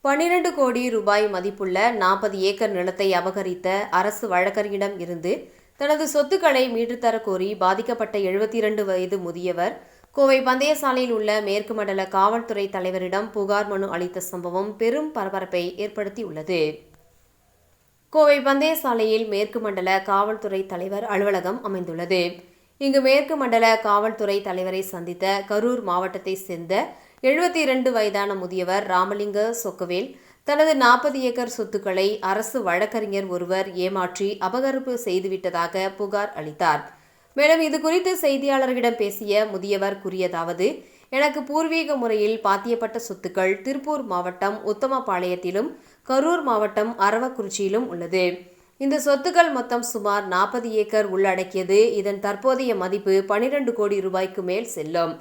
பன்னிரண்டு கோடி ரூபாய் மதிப்புள்ள நாற்பது ஏக்கர் நிலத்தை அபகரித்த அரசு வழக்கறிஞரிடம் இருந்து தனது சொத்துக்களை மீட்டுத்தரக் கோரி பாதிக்கப்பட்ட எழுபத்தி இரண்டு வயது முதியவர் கோவை பந்தயசாலையில் உள்ள மேற்கு மண்டல காவல்துறை தலைவரிடம் புகார் மனு அளித்த சம்பவம் பெரும் பரபரப்பை ஏற்படுத்தியுள்ளது. கோவை பந்தயசாலையில் மேற்கு மண்டல காவல்துறை தலைவர் அலுவலகம் அமைந்துள்ளது. இங்கு மேற்கு மண்டல காவல்துறை தலைவரை சந்தித்த கரூர் மாவட்டத்தை சேர்ந்த எழுபத்தி இரண்டு வயதான முதியவர் ராமலிங்க சொக்கவேல் தனது நாற்பது ஏக்கர் சொத்துக்களை அரசு வழக்கறிஞர் ஒருவர் ஏமாற்றி அபகரிப்பு செய்துவிட்டதாக புகார் அளித்தார். மேலும் இது குறித்து செய்தியாளர்களிடம் பேசிய முதியவர் கூறியதாவது எனக்கு பூர்வீக முறையில் பாத்தியப்பட்ட சொத்துக்கள் திருப்பூர் மாவட்டம் உத்தமபாளையத்திலும் கரூர் மாவட்டம் அரவக்குறிச்சியிலும் உள்ளது. இந்த சொத்துக்கள் மொத்தம் சுமார் நாற்பது ஏக்கர் உள்ளடக்கியது. இதன் தற்போதைய மதிப்பு பனிரெண்டு கோடி ரூபாய்க்கு மேல் செல்லும்.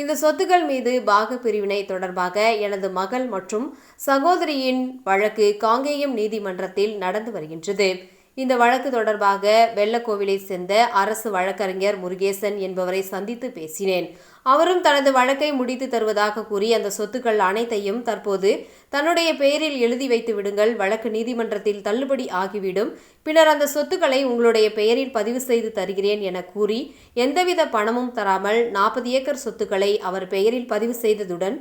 இந்த சொத்துக்கள் மீது பாக பிரிவினை தொடர்பாக எனது மகள் மற்றும் சகோதரியின் வழக்கு காங்கேயம் நீதிமன்றத்தில் நடந்து வருகின்றது. இந்த வழக்கு தொடர்பாக வெள்ளக்கோவிலை சேர்ந்த அரசு வழக்கறிஞர் முருகேசன் என்பவரை சந்தித்து பேசினேன். அவரும் தனது வழக்கை முடித்து தருவதாக கூறி அந்த சொத்துக்கள் அனைத்தையும் தற்போது தன்னுடைய பெயரில் எழுதி வைத்து விடுங்கள் வழக்கு நீதிமன்றத்தில் தள்ளுபடி ஆகிவிடும். பின்னர் அந்த சொத்துக்களை உங்களுடைய பெயரில் பதிவு செய்து தருகிறேன் என கூறி எந்தவித பணமும் தராமல் நாற்பது ஏக்கர் சொத்துக்களை அவர் பெயரில் பதிவு செய்ததுடன்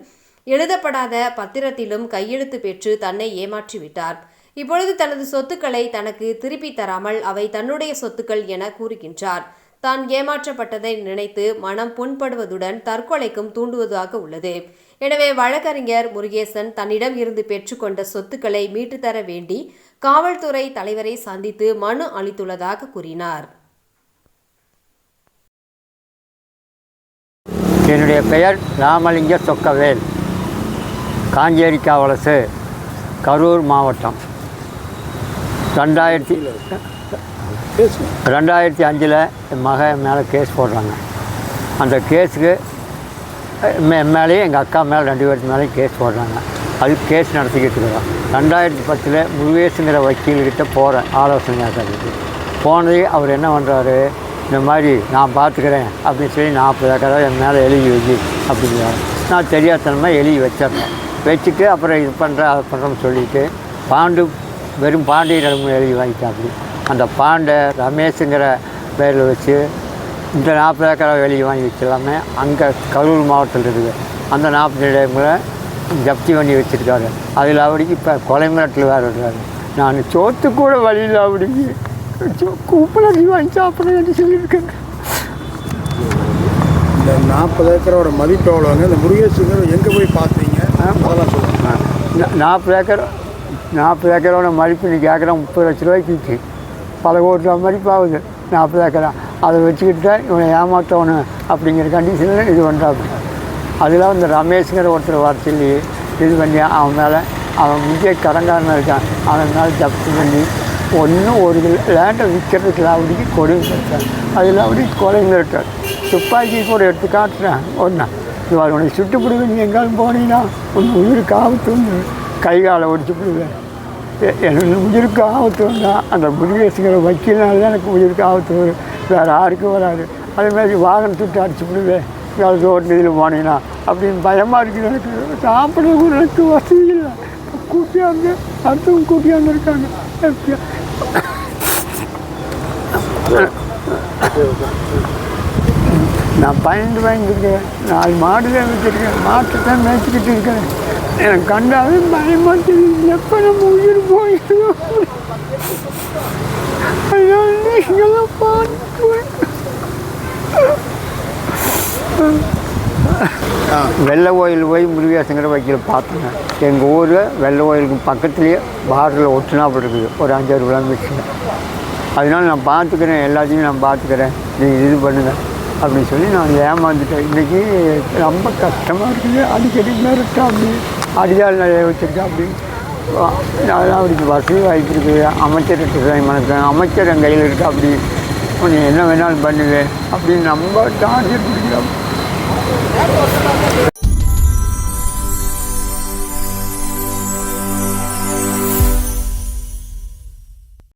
எழுதப்படாத பத்திரத்திலும் கையெழுத்து பெற்று தன்னை ஏமாற்றிவிட்டார். இப்பொழுது தனது சொத்துக்களை தனக்கு திருப்பி தராமல் அவை தன்னுடைய சொத்துக்கள் என கூறுகின்றார். தான் ஏமாற்றப்பட்டதை நினைத்து மனம் புண்படுவதுடன் தற்கொலைக்கும் தூண்டுவதாக உள்ளது. எனவே வழக்கறிஞர் முருகேசன் தன்னிடம் இருந்து பெற்றுக்கொண்ட சொத்துக்களை மீட்டுத்தர வேண்டி காவல்துறை தலைவரை சந்தித்து மனு அளித்துள்ளதாக கூறினார். என்னுடைய பெயர் ராமலிங்க சொக்கவேல் காஞ்சேரி காவலசு கரூர் மாவட்டம். ரெண்டாயிரத்தி ரெண்டாயிரத்தி அஞ்சில் என் மக மேலே கேஸ் போடுறாங்க. அந்த கேஸுக்கு மே மேலேயும் எங்கள் அக்கா மேலே ரெண்டு பேருக்கு மேலேயும் கேஸ் போடுறாங்க. அது கேஸ் நடத்திக்கிட்டு இருக்கிறோம். ரெண்டாயிரத்தி பத்தில் முருகேசுங்கிற வக்கீல்கிட்ட போகிறேன் ஆலோசனை கேட்கறதுக்கு போனது அவர் என்ன பண்ணுறாரு இந்த மாதிரி நான் பார்த்துக்கிறேன் அப்படின்னு சொல்லி நாற்பது ஏக்கரா என் மேலே எழுதி வச்சு அப்படிங்கிறார். நான் தெரியாதனமாக எழுதி வச்சிடறேன். வச்சுட்டு அப்புறம் இது பண்ணுறேன் அதை பண்ணுறோம்னு சொல்லிட்டு பாண்டு வெறும் பாண்டியரிடம் எழுதி வாங்கிட்டாப்படி. அந்த பாண்டை ரமேஷுங்கிற பேரில் வச்சு இந்த நாற்பது ஏக்கரா வெளியே வாங்கி வச்சிடலாமே. அங்கே கரூர் மாவட்டத்தில் இருக்குது. அந்த நாற்பது இடங்களை ஜப்தி பண்ணி வச்சுருக்காரு. அதில் அவருக்கு இப்போ கொலை மிரட்டில் வேறு இருக்காரு. நான் சோத்து கூட வழியில் அவருக்கு கூப்பிடி வாங்கி சாப்பிட்றேன்னு சொல்லியிருக்கேன் இந்த நாற்பது ஏக்கரோட மதிப்பு எவ்வளோங்க இந்த முருகேசுங்கிற எங்கே போய் பார்த்தீங்க அதெல்லாம் சொல்லுங்கள் நாற்பது ஏக்கர் நாற்பது ஏக்கரோட மதிப்பு நீ கேட்குறேன் முப்பது லட்ச ரூபாய்க்கு விற்று. பல கோடி ரூபா மதிப்பு ஆகுது. நாற்பது ஏக்கரா. அதை வச்சுக்கிட்டு தான் இவனை ஏமாற்றணும் அப்படிங்கிற கண்டிஷனில் இது பண்ணுறாப்படி அதில் இந்த ரமேஷுங்கிற ஒருத்தர் வர சொல்லி இது பண்ணி அவன் மேலே அவன் முக்கிய கடங்காரனாக இருக்கான். அவன் மேலே ஜப்தி பண்ணி ஒன்றும் ஒரு லேண்டை விற்கிறதுக்கு லாவடிக்கு கொலை மிரட்டார் அதில் அப்படி கொலை மிரட்டார் துப்பாக்கி கூட எடுத்து காட்டுறேன். ஒன்றா இவாள் உனக்கு சுட்டு பிடுவேன் நீ எங்காலும் போனீங்கன்னா உன் உயிருக்கு ஆபத்துன்னு கை காலை ஒடிச்சு பிடிவேன் எனக்கு உயிருக்கு ஆபத்து வந்தால் அந்த முருகேசுங்கிற வக்கீல்னால தான் எனக்கு உயிருக்கு ஆபத்து வரும் வேறு யாருக்கும் வராது. அதேமாதிரி வாகனம் சுட்டு அடிச்சு விடுவேன். ஏதாவது ரோட்டில் இதில் போனீங்கன்னா அப்படின்னு பயமாக இருக்குது எனக்கு. சாப்பிட கூட எனக்கு வசதி இல்லை. கூட்டியாந்து அடுத்தவங்க கூட்டியாந்து இருக்காங்க நான் பயந்து பயந்துருக்கேன் நாலு மாடு தான் வச்சுருக்கேன். மாட்டை தான் மேய்ச்சிக்கிட்டு இருக்கிறேன் எனக்கு கண்டாவே பயமாக தெரியுது. எப்போ நம்ம உயிர் போயிடும்? ஐயோ நீங்களாம் பார்த்து வெள்ளை கோயில் போய் முருகேசங்கிற வக்கீல் பார்த்தேங்க. எங்கள் ஊர் வெள்ளை கோயிலுக்கு பக்கத்துலேயே பார்டரில் ஒட்டுனா இருக்குது. ஒரு அஞ்சாறு கிலோமீட்டர். அதனால நான் பார்த்துக்கிறேன். எல்லாத்தையும் நான் பார்த்துக்கிறேன். நீங்கள் இது பண்ணுங்கள் அப்படின்னு சொல்லி நான் ஏமாந்துட்டேன். இன்றைக்கி ரொம்ப கஷ்டமாக இருக்குது. அடிக்கடி மிரட்டா அப்படி அடியால் நிறைய வச்சுருக்கேன் அப்படி அதெல்லாம் அவருக்கு வசதி வாய்ப்பு இருக்குது அமைச்சர்கிட்ட மனக்கேன் அமைச்சர் என் கையில் இருக்கா அப்படி. நீ என்ன வேணாலும் பண்ணுவேன் அப்படின்னு நம்ம டார்கெட் பிடிக்கிறோம்